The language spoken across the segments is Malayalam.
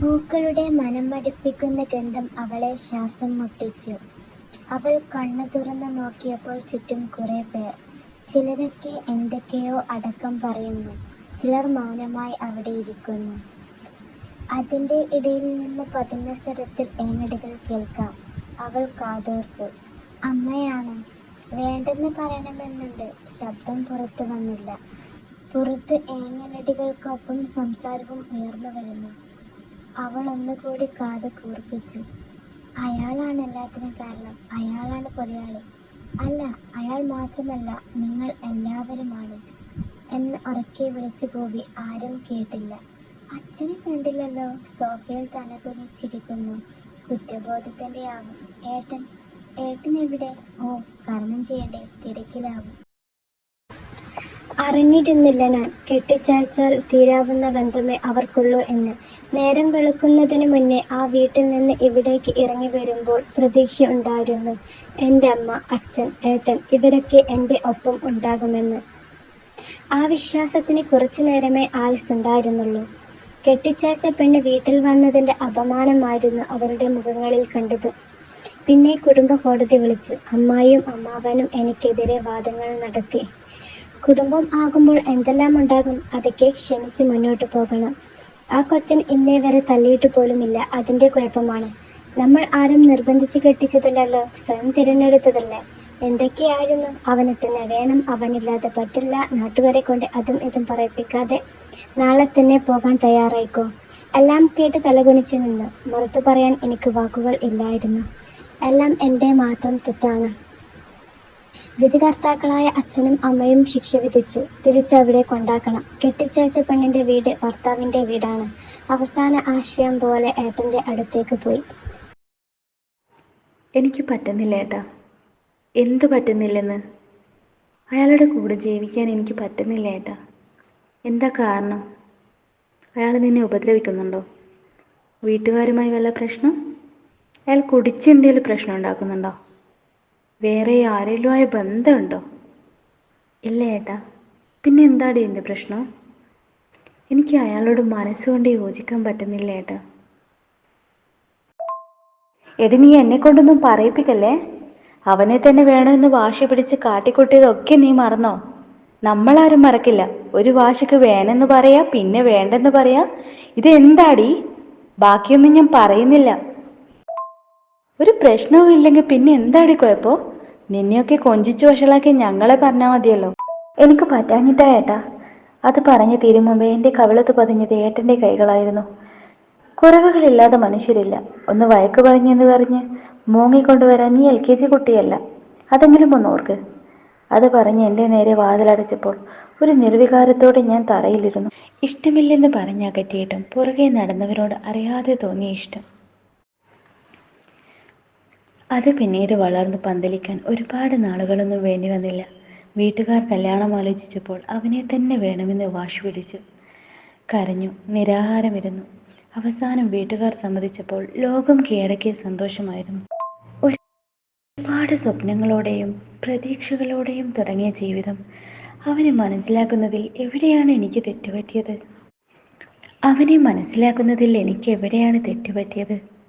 പൂക്കളുടെ മനമടുപ്പിക്കുന്ന ഗന്ധം അവളെ ശ്വാസം മുട്ടിച്ചു. അവൾ കണ്ണു തുറന്നു നോക്കിയപ്പോൾ ചുറ്റും കുറെ പേർ. ചിലരൊക്കെ എന്തൊക്കെയോ അടക്കം പറയുന്നു. ചിലർ മൗനമായി അവിടെ ഇരിക്കുന്നു. അതിന്റെ ഇടയിൽ നിന്ന് പതിഞ്ഞ സ്വരത്തിൽ ഏങ്ങടികൾ കേൾക്കാം. അവൾ കാതോർത്തു. അമ്മയാണ് വേണ്ടെന്ന് പറയണമെന്നുണ്ട്. ശബ്ദം പുറത്തു വന്നില്ല. പുറത്ത് ഏങ്ങനടികൾക്കൊപ്പം സംസാരവും ഉയർന്നു വരുന്നു. അവൾ ഒന്നുകൂടി കാത് കൂർപ്പിച്ചു. അയാളാണ് എല്ലാത്തിനും കാരണം. അയാളാണ് കൊലയാളി. അല്ല അയാൾ മാത്രമല്ല നിങ്ങൾ എല്ലാവരുമാണ്. എന്ന് ഉറക്കെ വിളിച്ചു കൂവി ആരും കേട്ടില്ല. അച്ഛനെ കണ്ടില്ലല്ലോ? സോഫയിൽ തല കുനിച്ചിരിക്കുന്നു. കുറ്റബോധത്തിന്റെ ആവും. ഏട്ടൻ ഏട്ടൻ എവിടെ? ഓ കർമ്മം ചെയ്യണ്ടേ തിരക്കിലാവും. അറിഞ്ഞിരുന്നില്ല ഞാൻ. കെട്ടിച്ചാച്ചാൽ തീരാവുന്ന ബന്ധമേ അവർക്കുള്ളൂ എന്ന് നേരം വെളുക്കുന്നതിന് മുന്നേ ആ വീട്ടിൽ നിന്ന് ഇവിടേക്ക് ഇറങ്ങി വരുമ്പോൾ പ്രതീക്ഷ ഉണ്ടായിരുന്നു. എന്റെ അമ്മ അച്ഛൻ ഏട്ടൻ ഇവരൊക്കെ എന്റെ ഒപ്പം ഉണ്ടാകുമെന്ന്. ആ വിശ്വാസത്തിന് കുറച്ചു നേരമേ ആയുസ്സുണ്ടായിരുന്നുള്ളൂ കെട്ടിച്ചാച്ച പെണ്ണ് വീട്ടിൽ വന്നതിന്റെ അപമാനമായിരുന്നു അവരുടെ മുഖങ്ങളിൽ കണ്ടത്. പിന്നെ കുടുംബ കോടതി വിളിച്ചു. അമ്മായിയും അമ്മാവനും എനിക്കെതിരെ വാദങ്ങൾ നടത്തി. കുടുംബം ആകുമ്പോൾ എന്തെല്ലാം ഉണ്ടാകും അതൊക്കെ ക്ഷമിച്ച് മുന്നോട്ട് പോകണം. ആ കൊച്ചൻ ഇന്നേ വരെ തല്ലിയിട്ട് പോലുമില്ല. അതിന്റെ കുഴപ്പമാണ്. നമ്മൾ ആരും നിർബന്ധിച്ച് കെട്ടിച്ചതല്ലല്ലോ. സ്വയം തിരഞ്ഞെടുത്തതല്ലേ. എന്തൊക്കെയായിരുന്നു അവനെ തന്നെ വേണം അവനില്ലാതെ പറ്റില്ല. നാട്ടുകാരെ കൊണ്ട് അതും ഇതും പറയിപ്പിക്കാതെ നാളെ തന്നെ പോകാൻ തയ്യാറായിക്കോ? എല്ലാം കേട്ട് തലകുനിച്ചു നിന്നു. മുറത്തു പറയാൻ എനിക്ക് വാക്കുകൾ ഇല്ലായിരുന്നു. എല്ലാം എന്റെ മാത്രം തെറ്റാണ്. വിധികർത്താക്കളായ അച്ഛനും അമ്മയും ശിക്ഷ വിധിച്ചു. തിരിച്ചവിടെ കൊണ്ടാക്കണം. കെട്ടിച്ചേച്ച പെണ്ണിന്റെ വീട് ഭർത്താവിന്റെ വീടാണ്. അവസാന ആശയം പോലെ ഏട്ടന്റെ അടുത്തേക്ക് പോയി. എനിക്ക് പറ്റുന്നില്ല ഏട്ടാ. എന്തു പറ്റുന്നില്ലെന്ന്? അയാളുടെ കൂടെ ജീവിക്കാൻ എനിക്ക് പറ്റുന്നില്ല ഏട്ടാ. എന്താ കാരണം? അയാൾ നിന്നെ ഉപദ്രവിക്കുന്നുണ്ടോ? വീട്ടുകാരുമായി വല്ല പ്രശ്നം? അയാൾ കുടിച്ച് എന്തെങ്കിലും പ്രശ്നം ഉണ്ടാക്കുന്നുണ്ടോ? വേറെ ആരെങ്കിലുമായ ബന്ധമുണ്ടോ? ഇല്ല ഏട്ടാ. പിന്നെ എന്താടി എന്റെ പ്രശ്നം? എനിക്ക് അയാളോട് മനസ്സുകൊണ്ട് യോജിക്കാൻ പറ്റുന്നില്ല ഏട്ടാ. എടി നീ എന്നെ കൊണ്ടൊന്നും പറയിപ്പിക്കല്ലേ? അവനെ തന്നെ വേണമെന്ന് വാശി പിടിച്ച് കാട്ടിക്കൂട്ടിയതൊക്കെ നീ മറന്നോ? നമ്മളാരും മറക്കില്ല. ഒരു വാശിക്ക് വേണമെന്ന് പറയാ പിന്നെ വേണ്ടെന്ന് പറയാ. ഇത് എന്താടി ബാക്കിയൊന്നും ഞാൻ പറയുന്നില്ല. ഒരു പ്രശ്നവും ഇല്ലെങ്കിൽ പിന്നെ എന്താടി കുഴപ്പോ? നിന്നെയൊക്കെ കൊഞ്ചിച്ചു വഷളാക്കി ഞങ്ങളെ പറഞ്ഞാൽ മതിയല്ലോ. എനിക്ക് പറ്റാഞ്ഞിട്ടാ ഏട്ടാ. അത് പറഞ്ഞു തീരും മുമ്പേ എന്റെ കവിളത്ത് പതിഞ്ഞത് ഏട്ടന്റെ കൈകളായിരുന്നു. കുറവുകളില്ലാതെ മനുഷ്യരില്ല. ഒന്ന് വഴക്ക് പറഞ്ഞെന്ന് പറഞ്ഞ് മൂങ്ങിക്കൊണ്ടുവരാൻ നീ എൽ കെ ജി കുട്ടിയല്ല. അതെങ്കിലും ഒന്ന് ഓർക്ക്. അത് പറഞ്ഞ് എന്റെ നേരെ വാതിലടച്ചപ്പോൾ ഒരു നിർവികാരത്തോടെ ഞാൻ തറയിലിരുന്നു. ഇഷ്ടമില്ലെന്ന് പറഞ്ഞകറ്റിയിട്ടും പുറകെ നടന്നവരോട് അറിയാതെ തോന്നിയ ഇഷ്ടം. അത് പിന്നീട് വളർന്നു പന്തലിക്കാൻ ഒരുപാട് നാളുകളൊന്നും വേണ്ടി വന്നില്ല. വീട്ടുകാർ കല്യാണം ആലോചിച്ചപ്പോൾ അവനെ തന്നെ വേണമെന്ന് വാശി പിടിച്ചു. കരഞ്ഞു നിരാഹാരമിരുന്നു. അവസാനം വീട്ടുകാർ സമ്മതിച്ചപ്പോൾ ലോകം കീഴടക്കിയ സന്തോഷമായിരുന്നു. ഒരുപാട് സ്വപ്നങ്ങളോടെയും പ്രതീക്ഷകളോടെയും തുടങ്ങിയ ജീവിതം. അവനെ മനസ്സിലാക്കുന്നതിൽ എവിടെയാണ് എനിക്ക് തെറ്റുപറ്റിയത്? അവനെ മനസ്സിലാക്കുന്നതിൽ എനിക്ക് എവിടെയാണ് തെറ്റുപറ്റിയത്?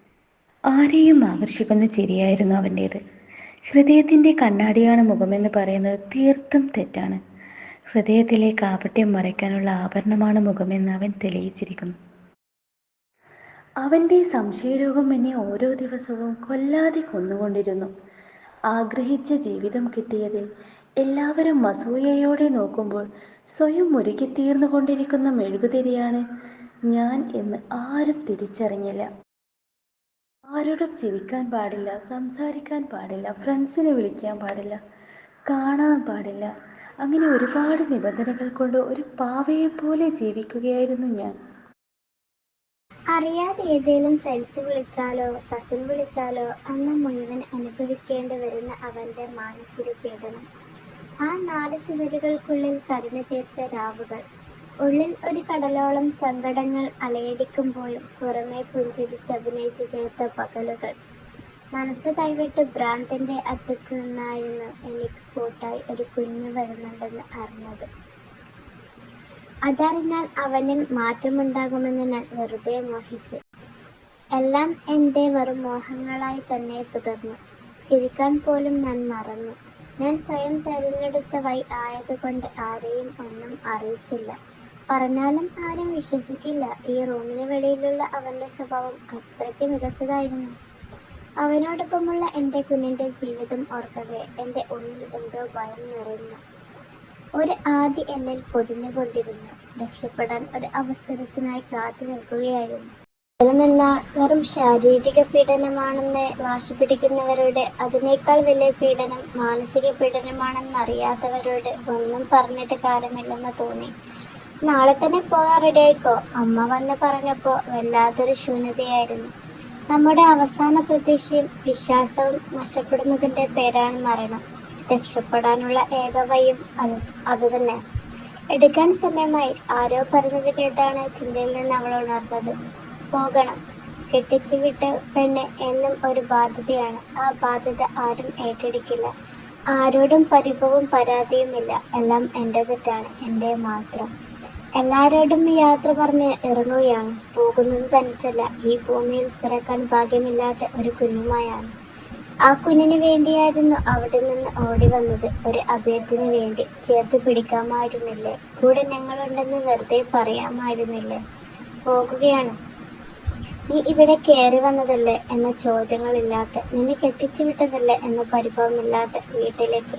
ആരെയും ആകർഷിക്കുന്ന ചിരിയായിരുന്നു അവന്റേത് ഹൃദയത്തിന്റെ കണ്ണാടിയാണ് മുഖമെന്ന് പറയുന്നത് തീർത്തും തെറ്റാണ്. ഹൃദയത്തിലെ കാപട്യം മറയ്ക്കാനുള്ള ആഭരണമാണ് മുഖമെന്ന് അവൻ തെളിയിച്ചിരിക്കുന്നു. അവന്റെ സംശയരോഗം എന്നെ ഓരോ ദിവസവും കൊല്ലാതെ കൊന്നുകൊണ്ടിരുന്നു. ആഗ്രഹിച്ച ജീവിതം കിട്ടിയതിൽ എല്ലാവരും മസൂയയോടെ നോക്കുമ്പോൾ സ്വയം മുരുകിത്തീർന്നുകൊണ്ടിരിക്കുന്ന മെഴുകുതിരിയാണ് ഞാൻ എന്ന് ആരും തിരിച്ചറിഞ്ഞില്ല. ആരോടും ചിരിക്കാൻ പാടില്ല സംസാരിക്കാൻ പാടില്ല ഫ്രണ്ട്സിനെ വിളിക്കാൻ പാടില്ല കാണാൻ പാടില്ല. അങ്ങനെ ഒരുപാട് നിബന്ധനകൾ കൊണ്ട് ഒരു പാവയെ പോലെ ജീവിക്കുകയായിരുന്നു ഞാൻ. അറിയാതെ ഏതെങ്കിലും ഫ്രണ്ട്സ് വിളിച്ചാലോ കസിൻ വിളിച്ചാലോ അന്ന് മുഴുവൻ അനുഭവിക്കേണ്ടി വരുന്ന അവന്റെ മാനസിക പീഡനം. ആ നാല് ചുവരുകൾക്കുള്ളിൽ കരിഞ്ഞു തീർത്ത രാവുകൾ. ഉള്ളിൽ ഒരു കടലോളം സങ്കടങ്ങൾ അലയടിക്കുമ്പോഴും പുറമെ പുഞ്ചിരിച്ച് അഭിനയിച്ച് തീർത്ത പകലുകൾ. മനസ്സ് കൈവിട്ട് ഭ്രാന്തിന്റെ അറ്റത്ത് നിന്നായിരുന്നു എനിക്ക് കൂട്ടായി ഒരു കുഞ്ഞു വരുന്നുണ്ടെന്ന് അറിഞ്ഞത്. അതറിഞ്ഞാൽ അവനിൽ മാറ്റമുണ്ടാകുമെന്ന് ഞാൻ വെറുതെ മോഹിച്ചു. എല്ലാം എന്റെ വെറും മോഹങ്ങളായി തന്നെ തുടർന്നു. ചിരിക്കാൻ പോലും ഞാൻ മറന്നു. ഞാൻ സ്വയം തിരഞ്ഞെടുത്ത വൈ ആയതുകൊണ്ട് ആരെയും ഒന്നും അറിയിച്ചില്ല. പറഞ്ഞാലും ആരും വിശ്വസിക്കില്ല. ഈ റൂമിന് വെളിയിലുള്ള അവന്റെ സ്വഭാവം അത്രയ്ക്ക് മികച്ചതായിരുന്നു. അവനോടൊപ്പമുള്ള എന്റെ കുഞ്ഞിന്റെ ജീവിതം ഓർക്കവേ എന്റെ ഉള്ളിൽ എന്തോ ഭയം നിറഞ്ഞു ഒരു ആദി എന്നിൽ പൊതിഞ്ഞുകൊണ്ടിരുന്നു. രക്ഷപ്പെടാൻ ഒരു അവസരത്തിനായി കാത്തു നിൽക്കുകയായിരുന്നു. പീഡനമെന്നാൽ വെറും ശാരീരിക പീഡനമാണെന്ന് വാശി പിടിക്കുന്നവരോട് അതിനേക്കാൾ വലിയ പീഡനം മാനസിക പീഡനമാണെന്നറിയാത്തവരോട് ഒന്നും പറഞ്ഞിട്ട് കാര്യമില്ലെന്ന് തോന്നി. നാളെ തന്നെ പോകാൻ റെഡിയായിക്കോ അമ്മ വന്ന് പറഞ്ഞപ്പോൾ വല്ലാത്തൊരു ശൂന്യതയായിരുന്നു നമ്മുടെ അവസാന പ്രതീക്ഷയും വിശ്വാസവും നഷ്ടപ്പെടുന്നതിന്റെ പേരാണ് മരണം. രക്ഷപ്പെടാനുള്ള ഏക അത് അതുതന്നെ എടുക്കാൻ സമയമായി. ആരോ പറഞ്ഞത് കേട്ടാണ് ചിന്തയിൽ നിന്ന് അവൾ ഉണർന്നത്. പോകണം. കെട്ടിച്ചു വിട്ട പെണ്ണ് എന്നും ഒരു ബാധ്യതയാണ്. ആ ബാധ്യത ആരും ഏറ്റെടുക്കില്ല. ആരോടും പരിഭവവും പരാതിയുമില്ല. എല്ലാം എന്റെ തെറ്റാണ്. എന്റെ മാത്രം. എല്ലാവരോടും യാത്ര പറഞ്ഞ് ഇറങ്ങുകയാണ്. പോകുന്നത് തനിച്ചല്ല. ഈ ഭൂമിയിൽ പിറക്കാൻ ഭാഗ്യമില്ലാത്ത ഒരു കുഞ്ഞുമായാണ്. ആ കുഞ്ഞിന് വേണ്ടിയായിരുന്നു അവിടെ നിന്ന് ഓടി വന്നത്. ഒരു അഭയത്തിന് വേണ്ടി ചേർത്ത് പിടിക്കാമായിരുന്നില്ലേ? കൂടെ ഞങ്ങളുണ്ടെന്ന് വെറുതെ പറയാമായിരുന്നില്ലേ? പോകുകയാണ്. നീ ഇവിടെ കയറി വന്നതല്ലേ? എന്ന ചോദ്യങ്ങളില്ലാത്ത നിന്നെ കെട്ടിച്ചു വിട്ടതല്ലേ? എന്ന പരിഭവമില്ലാത്ത വീട്ടിലേക്ക്